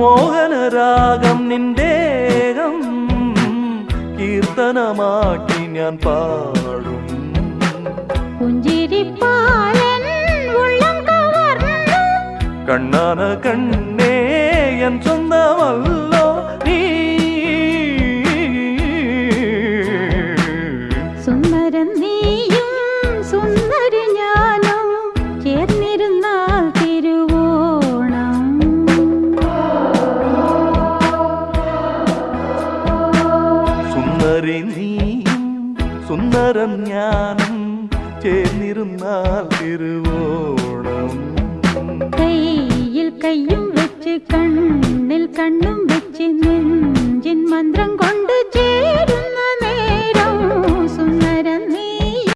മോഹനരാഗം നിന്റേകം കീർത്തനമാക്കി ഞാൻ പാടും. ഉള്ളം കണ്ണാന കണ്ണേ എൻ സ്വന്തമല്ലോ നീ. സുന്ദരൻ നീയും സുന്ദരൻ സുന്ദരി നീയും സുന്ദരൻ ഞാനും ചേർന്നിരുന്നാൽ തിരുവോണം. കയ്യിൽ കയ്യും വെച്ച് കണ്ണിൽ കണ്ണും വെച്ച് നെഞ്ചിൻ മന്ത്രം കൊണ്ട്